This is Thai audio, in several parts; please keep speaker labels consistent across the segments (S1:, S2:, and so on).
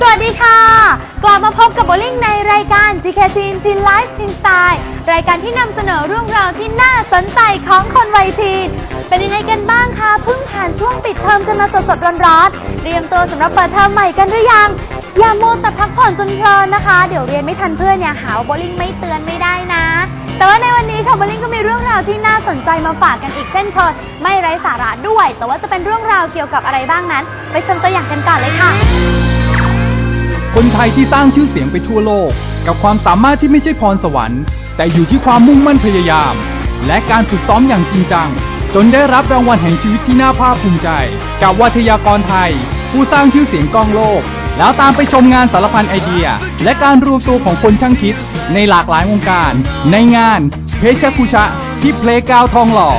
S1: สวัสดีค่ะ กลับมาพบกับโบลิ่งในรายการ GKC Teen Life Teen Style รายการที่นำเสนอเรื่องราวที่น่าสนใจของคนวัยทีน เป็นยังไงกันบ้างคะเพิ่งผ่านช่วงปิดเทอมกันมาสดๆร้อนๆเตรียมตัวสำหรับเปิดเทอมใหม่กันหรือยัง อย่าโมแต่พักผ่อนจนเพลินนะคะ เดี๋ยวเรียนไม่ทันเพื่อนอย่าหาว่าโบลิ่งไม่เตือนไม่ได้นะ แต่ว่าในวันนี้ค่ะโบลิ่งก็มีเรื่องราวที่น่าสนใจมาฝากกันอีกเช่นเคยไม่ไร้สาระด้วย แต่ว่าจะเป็นเรื่องราวเกี่ยวกับอะไรบ้างนั้น ไปชมตัวอย่างกันก่อนเลยค่ะ
S2: คนไทยที่สร้างชื่อเสียงไปทั่วโลก กับความสามารถที่ไม่ใช่พรสวรรค์ แต่อยู่ที่ความมุ่งมั่นพยายาม และการฝึกซ้อมอย่างจริงจัง จนได้รับรางวัลแห่งชีวิตที่น่าภาคภูมิใจ กับวัทยากรไทย ผู้สร้างชื่อเสียงกล้องโลก แล้วตามไปชมงานสารพันไอเดีย และการรวมตัวของคนช่างคิด ในหลากหลายวงการ ในงาน เพชรคุชะ ที่เพลงกาวทองหล่อ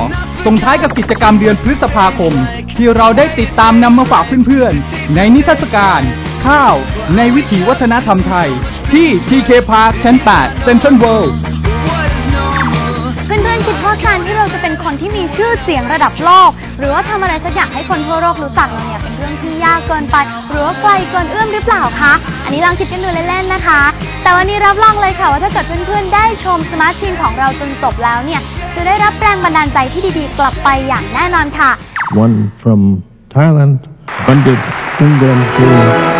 S2: ส่งท้ายกับกิจกรรมเดือนพฤษภาคม ที่เราได้ติดตามนำมาฝากเพื่อนๆ ในนิทรรศการ ข้าว ในวิถีวัฒนธรรมไทย ที่ TK Park ชั้น 8 Central World
S1: เพื่อนๆคิดว่าการที่เราจะเป็นคนที่มีชื่อเสียงระดับโลก หรือว่าทำอะไรสักอย่างให้คนทั่วโลกรู้จักเราเนี่ยเป็นเรื่องที่ยากเกินไป หรือว่าไกลเกินเอื้อมหรือเปล่าคะ อันนี้ลองคิดกันดูเล่นๆนะคะ แต่วันนี้รับรองเลยค่ะว่าถ้าเกิดเพื่อนๆได้ชมสมาร์ททีมของเราจนจบแล้วเนี่ยจะได้รับแรงบันดาลใจที่ดีๆ กลับไปอย่างแน่นอนค่ะ
S3: One from Thailand, Bandit Indian team.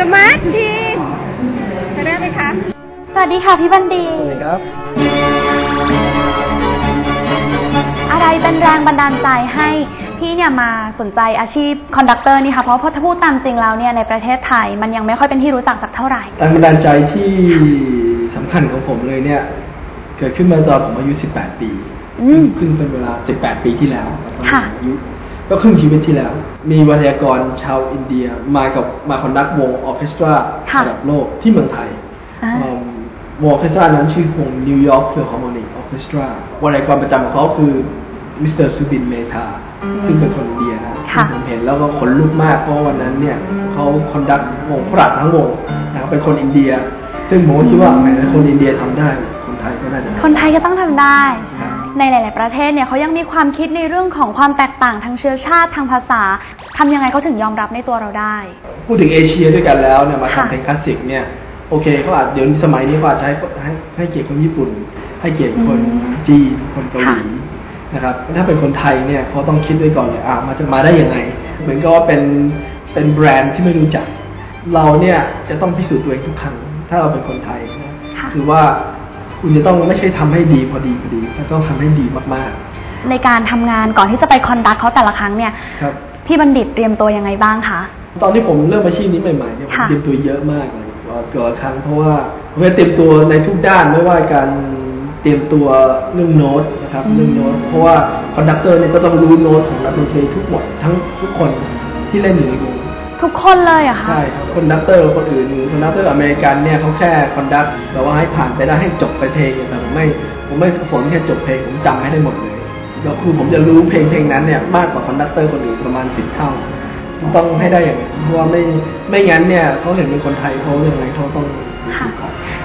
S1: สมาร์ททีมจะได้ไหมคะ สวัสดีค่ะพี่บันดี
S2: สวัสดีครับ
S1: อะไรเป็นแรงบันดาลใจให้พี่เนี่ยมาสนใจอาชีพคอนดักเตอร์นี่คะเพราะเพราะถ้าพูดตามจริงแล้วเนี่ยในประเทศไทยมันยังไม่ค่อยเป็นที่รู้จักสักเท่าไหร่
S4: แรงบันดาลใจที่สำคัญของผมเลยเนี่ย เกิดขึ้นมาตอนผมอายุ 18 ปี
S1: อืม
S4: ซึ่งเป็นเวลา 18 ปีที่แล้วตอน
S1: ค่ะ
S4: อายุ ก็ครึ่งชีวิตที่แล้ว มีวิทยากรชาวอินเดียมากับมาคอนดักวงออร์เคสตรา
S1: ค่ะ
S4: ระดับโลกที่เมืองไทย
S1: อ่า
S4: เอิ่มวงออร์เคสตรานั้นชื่อวงนิวยอร์กฟิลฮาร์โมนิกออร์เคสตราวิทยากรประจำของเขาคือมิสเตอร์ซูบินเมธาซึ่งเป็นคนอินเดียนะ
S1: ค่ะ
S4: ผมเห็นแล้วก็ขนลุกมากเพราะวันนั้นเนี่ยเขาคอนดักวงฝรั่งทั้งวงนะครับเป็นคนอินเดีย ซึ่งผมก็คิดว่าแหมคนอินเดียทำได้ คนไทยก็น่าจะ
S1: คนไทยก็ต้องทำได้
S4: ครับ
S1: ในหลาย ๆ ประเทศเนี่ยเขายังมีความคิดในเรื่องของความแตกต่างทางเชื้อชาติทางภาษาทำยังไงเขาถึงยอมรับในตัวเราได้
S4: พูดถึงเอเชียด้วยกันแล้วเนี่ยมา
S1: ค่ะ
S4: ทำเพลงคลาสสิกเนี่ยโอเคเขาอาจเดี๋ยวนี้สมัยนี้เขาอาจจะให้ให้ให้เกียรติคนญี่ปุ่น ให้เกียรติคนจีนคนเกาหลีนะครับถ้าเป็นคนไทยเนี่ยเขาต้องคิดด้วยก่อนเลยอ่ามาจะมาได้ยังไง เหมือนกับว่าเป็นเป็นแบรนด์ที่ไม่รู้จัก เราเนี่ยจะต้องพิสูจน์ตัวเองทุกครั้งถ้าเราเป็นคนไทยนะ
S1: ค่ะ
S4: คือว่า คุณจะต้องไม่ใช่ทำให้ดีพอดีพอดีแต่ต้องทำให้ดีมาก
S1: ในการทำงานก่อนที่จะไปคอนดักเขาแต่ละครั้งเนี่ย
S4: ๆครับ
S1: พี่บัณฑิตเตรียมตัวยังไงบ้างคะ
S4: ตอนที่ผมเริ่มอาชีพนี้ใหม่ๆเนี่ยผม
S1: ค่ะ
S4: เตรียมตัวเยอะมากเลยเกิดครั้งเพราะว่าผมจะเตรียมตัวในทุกด้านไม่ว่าการเตรียมตัวเรื่องโน้ตนะครับเรื่องโน้ตเพราะว่าคอนดักเตอร์เนี่ยจะต้องรู้โน้ตของนักดนตรีทุกหมดทั้งทุกคนที่เล่นอยู่ในวง
S1: ทุกคนเลยเหรอะคะ
S4: ใช่ครับคอนดักเตอร์คนอื่นคอนดักเตอร์อเมริกันเนี่ยเขาแค่คอนดักแต่ว่าให้ผ่านไปได้ให้จบไปเพลงแต่ผมไม่ผมไม่สนแค่จบเพลงผมจำให้ได้หมดเลยแล้วคือผมจะรู้เพลงเพลงนั้นเนี่ยมากกว่าคอนดักเตอร์คนอื่นประมาณสิบเท่าต้องให้ได้อย่างนั้นเพราะว่าไม่ไม่งั้นเนี่ยเขาเห็นเป็นคนไทยเขาเรื่องอะไรเขาต้อง
S1: ค่ะ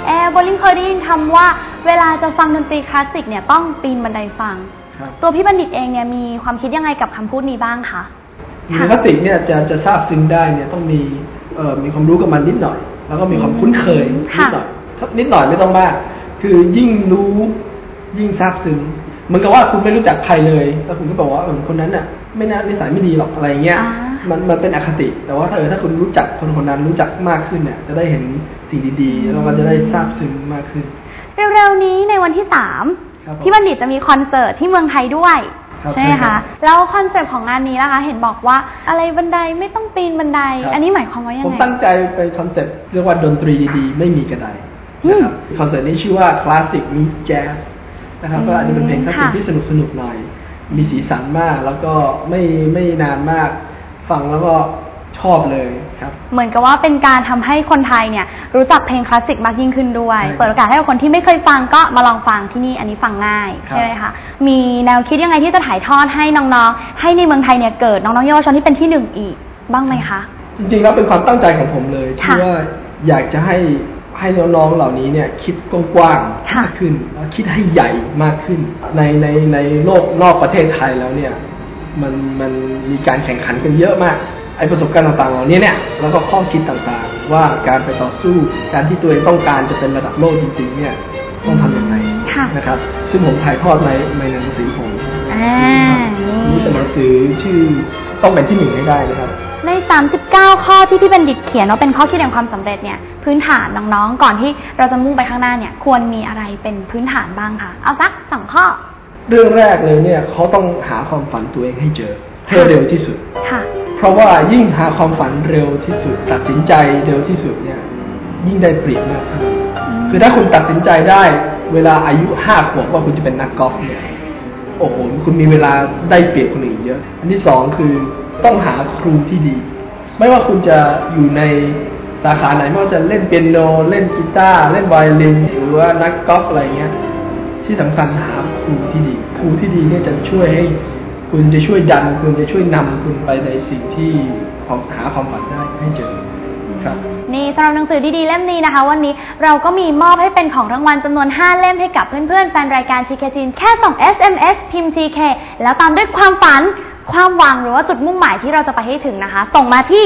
S1: แอร์โบลิงเคยได้ยินคำว่าเวลาจะฟังดนตรีคลาสสิกเนี่ยต้องปีนบันไดฟัง
S4: ครับ
S1: ตัวพี่บัณฑิตเองเนี่ยมีความคิดยังไงกับคำพูดนี้บ้างคะ
S4: มีคลาสสิกเนี่ยจะจะทราบซึ้งได้เนี่ยต้องมีเอ่อมีความรู้กับมันนิดหน่อย แล้วก็มีความคุ้นเคยนิ
S1: ค่ะ
S4: ดหน่อยถ้านิดหน่อยไม่ต้องมาก คือยิ่งรู้ยิ่งทราบซึ้งเหมือนกับว่าคุณไม่รู้จักใครเลย แล้วคุณก็บอกว่าเออคนนั้นน่ะ ไม่น่านิสัยไม่ดีหรอกอะไรเงี้ย
S1: อ่า
S4: มันมันเป็นอคติ แต่ว่าถ้าเออถ้าคุณรู้จักคนคนนั้นรู้จักมากขึ้นเนี่ย จะได้เห็นสิ่งดีๆ แล้วก็จะได้ทราบซึ้งมากขึ้น
S1: เร็วๆนี้ในวันที่สาม
S4: ครับผม
S1: พี่บัณฑิตจะมีคอนเสิร์ตที่เมืองไทยด้วย
S4: ครับ
S1: ใช่ไหม
S4: ใช่ครั
S1: คะ
S4: บ
S1: แล้วคอนเซปต์ของงานนี้นะคะ เห็นบอกว่าอะไรบันไดไม่ต้องปีนบันได
S4: ครับ
S1: อันนี้หมายความว่ายัง
S4: ผม
S1: ไง
S4: ตั้งใจเป็นคอนเซ็ปต์เรียกว่าดนตรีดีๆ ไม่มีกระได
S1: อืม
S4: นะครับคอนเสิร์ตนี้ชื่อว่า Classic Meet Jazz นะครับ
S1: อืม
S4: ก็อาจจะเป็นเพลงคลาสสิก
S1: ค่ะ
S4: ที่สนุกสนุกๆหน่อย มีสีสันมากแล้วก็ไม่ไม่นานมาก ฟังแล้วก็ช อบเลยครับ
S1: เหมือนกับว่าเป็นการทำให้คนไทยเนี่ยรู้จักเพลงคลาสสิกมากยิ่งขึ้นด้วย
S4: ใช่
S1: เปิดโอกาสให้กับคนที่ไม่เคยฟังก็มาลองฟังที่นี่อันนี้ฟังง่าย
S4: ครับ
S1: ใช่ไหมคะมีแนวคิดยังไงที่จะถ่ายทอดให้น้องๆ ให้ในเมืองไทยเนี่ยเกิดน้องๆเยาวชนที่เป็นที่หนึ่งอีกบ้างไหมคะ
S4: จริงๆแล้วเป็นความตั้งใจของผมเลยที่
S1: ค่ะ
S4: ว่าอยากจะให้ให้น้องๆเหล่านี้เนี่ยคิดกว้างๆ
S1: ค่ะ
S4: มากขึ้นแล้วคิดให้ใหญ่มากขึ้น ในในในโลกนอกประเทศไทยแล้วเนี่ยมันมันมีการแข่งขันกันเยอะมาก ไอประสบการณ์ต่างๆเหล่านี้เนี่ยแล้วก็ข้อคิดต่างๆ ว่าการไปต่อสู้การที่ตัวเองต้องการจะเป็นระดับโลกจริงๆเนี่ยต้องทำยังไง
S1: ค่ะ
S4: นะครับ ซึ่งผมถ่ายทอดในในหนังสือผม
S1: อ่า
S4: นี่เป็นหนังสือชื่อต้องเป็นที่หนึ่งให้ได้นะครับ
S1: ใน 39 ข้อที่พี่บัณฑิตเขียนว่าเป็นข้อคิดแห่งความสำเร็จเนี่ยพื้นฐานน้องๆ ก่อนที่เราจะมุ่งไปข้างหน้าเนี่ยควรมีอะไรเป็นพื้นฐานบ้างคะเอาสักสองข้อ
S4: เรื่องแรกเลยเนี่ยเขาต้องหาความฝันตัวเองให้เจอให้เร็วที่สุด
S1: ค่ะ
S4: เพ ราะว่ายิ่งหาความฝันเร็วที่สุด ตัดสินใจเร็วที่สุดเนี่ย ยิ่งได้เปรียบมากขึ้นคือถ้าคุณตัดสินใจได้ เวลาอายุห้าขวบว่าคุณจะเป็นนักกอล์ฟเนี่ยโอ้โหคุณมีเวลาได้เปรียบคนอื่นเยอะ อันที่สองคือต้องหาครูที่ดี ไม่ว่าคุณจะอยู่ในสาขาไหนไม่ว่าจะเล่นเปียโน เล่นกีตาร์เล่นไวโอลินหรือว่านักกอล์ฟอะไรเงี้ยที่สำคัญหาครูที่ดี ครูที่ดีเนี่ยจะช่วยให้ คุณจะช่วยดัน คุณจะช่วยนำคุณไปในสิ่งที่ความหาความฝันได้ให้เจอครับ
S1: นี่สำหรับหนังสือดีๆเล่มนี้นะคะ วันนี้เราก็มีมอบให้เป็นของรางวัลจำนวน 5 เล่มให้กับเพื่อนๆ แฟนรายการ TK จีนแค่ส่ง SMS พิมพ์ TK แล้วตามด้วยความฝัน ความหวังหรือว่าจุดมุ่งหมายที่เราจะไปให้ถึงนะคะ ส่งมาที่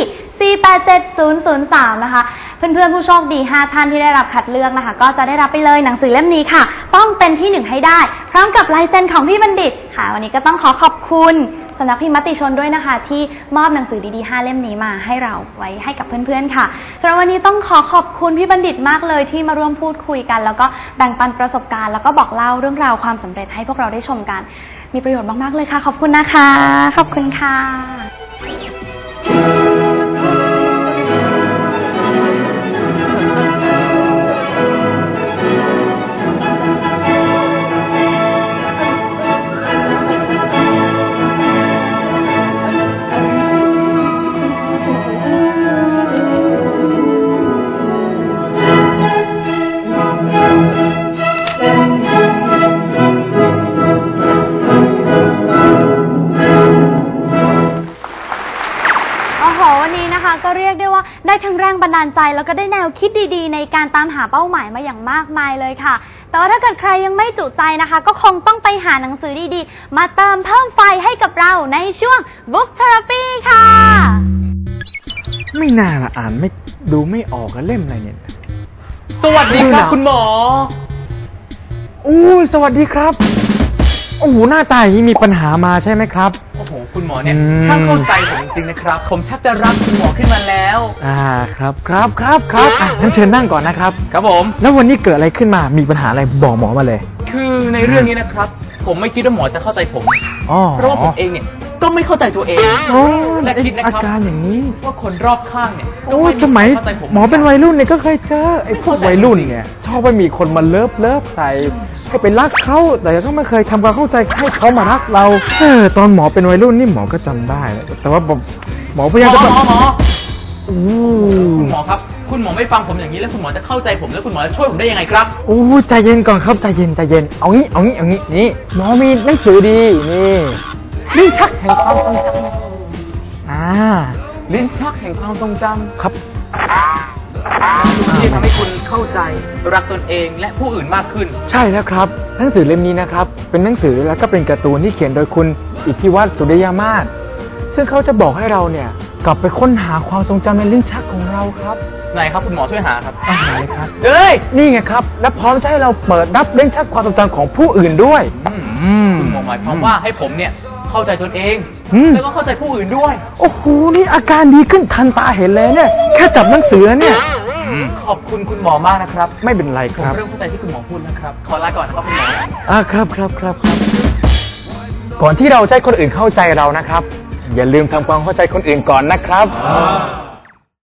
S1: 487-003 นะคะ เพื่อนๆผู้โชคดี 5 ท่านที่ได้รับคัดเลือกนะคะ ก็จะได้รับไปเลยหนังสือเล่มนี้ค่ะ ต้องเป็นที่หนึ่งให้ได้ พร้อมกับลายเซ็นของพี่บัณฑิตค่ะ วันนี้ก็ต้องขอขอบคุณสำนักพิมพ์มติชนด้วยนะคะ ที่มอบหนังสือดีๆ 5 เล่มนี้มาให้เราไว้ให้กับเพื่อนๆค่ะสำหรับวันนี้ต้องขอขอบคุณพี่บัณฑิตมากเลยที่มาร่วมพูดคุยกัน แล้วก็แบ่งปันประสบการณ์ แล้วก็บอกเล่าเรื่องราวความสำเร็จให้พวกเราได้ชมกัน มีประโยชน์มากๆเลยค่ะ ขอบคุณนะคะ ขอบคุณค่ะ ก็เรียกได้ว่าได้ทั้งแรงบันดาลใจ แล้วก็ได้แนวคิดดีๆ ในการตามหาเป้าหมายมาอย่างมากมายเลยค่ะ แต่ว่าถ้าเกิดใครยังไม่จุใจนะคะ ก็คงต้องไปหาหนังสือดีๆ มาเติมเพิ่มไฟให้กับเราในช่วง Book Therapy ค่ะ
S5: ไม่น่าละอ่านไม่ดูไม่ออกอะเล่มอะไรเนี่ย
S6: สวัสดีครับ
S5: เออ
S6: คุณหมอ
S5: อู้สวัสดีครับ โอ้โหหน้าตาอย่างนี้มีปัญหามาใช่ไหมครับ
S6: โอ้โห คุณหมอเนี่ย
S5: อืม
S6: ช่างเข้าใจผมจริงๆนะครับ ผมชักจะรักคุณหมอขึ้นมาแล้ว
S5: อ่าครับครับครับครับอะงั้นเชิญนั่งก่อนนะครับ
S6: ครับผม
S5: แล้ววันนี้เกิดอะไรขึ้นมามีปัญหาอะไรบอกหมอมาเลย
S6: คือในเรื่องนี้นะครับ ผมไม่คิดว่าหมอจะเข้าใจผม
S5: อ๋อ
S6: เพราะว่าผมเองเนี่ย ก็ไม่เข้าใจตัวเอง
S5: โอ้
S6: และคิดนะ
S5: อา
S6: ครับ
S5: การอย่างนี้
S6: ว่าคนรอบข้างเนี่ยก็
S5: โอ้
S6: ไม่
S5: สมัย
S6: เข้าใจผม
S5: หมอเป็นวัยรุ่นเนี่ยก็เคยเจอไอ้พวกวัยรุ่นเนี่ยชอบไปมีคนมาเลิฟเลิฟใส่ให้ไปรักเขาแต่ก็ไม่เคยทำความเข้าใจให้เขามารักเราเออตอนหมอเป็นวัยรุ่นนี่หมอก็จำได้ แต่ว่าผมหมอพยายาม
S6: หม
S5: จะ
S6: อ
S5: แบบ
S6: หมอหมอ
S5: อู้
S6: คุณหมอครับ คุณหมอไม่ฟังผมอย่างนี้แล้วคุณหมอจะเข้าใจผมแล้วคุณหมอจะช่วยผมได้ยังไงครับ
S5: อู้ใจเย็นก่อนครับใจเย็นใจเย็นเอางี้เอางี้เอางี้นี่หมอมีหนังสือดีนี่ ลิ้นชักแห่งความทรงจำอ่า
S6: ลิ้นชักแห่งความทรงจำ
S5: ครับ
S6: ที่จะทำให้คุณเข้าใจรักตนเองและผู้อื่นมากขึ้น
S5: ใช่แล้วครับ หนังสือเล่มนี้นะครับ เป็นหนังสือแล้วก็เป็นการ์ตูนที่เขียนโดยคุณอิทธิวัฒน์สุริยามาศซึ่งเขาจะบอกให้เราเนี่ยกลับไปค้นหาความทรงจำในลิ้นชักของเราครับ
S6: ไหนครับคุณหมอช่วยหาครับ
S5: อาหาเลยครับ
S6: เอ้ย
S5: นี่ไงครับ และพร้อมจะให้เราเปิดรับลิ้นชักความทรงจำของผู้อื่นด้วย
S6: อืมคุณหมอหมายความว่าให้ผมเนี่ย เข้าใจตนเอง
S5: อืม
S6: แล้วก็เข้าใจผู้อื่นด้วย
S5: โอ้โห นี่อาการดีขึ้นทันตาเห็นเลยเนี่ย แค่จับหนังสือเนี่ย
S6: ขอบคุณคุณหมอมากนะครับ
S5: ไม่เป็นไร
S6: ผ
S5: ค
S6: ม
S5: รับ
S6: เริ่มเข้าใจที่คุณหมอพูดนะครับ ขอลาก่อนนะครับคุณหมอ
S5: อ่าครับครับครับครับ ก่อนที่เราจะให้คนอื่นเข้าใจเรานะครับ อย่าลืมทำความเข้าใจคนอื่นก่อนนะครับ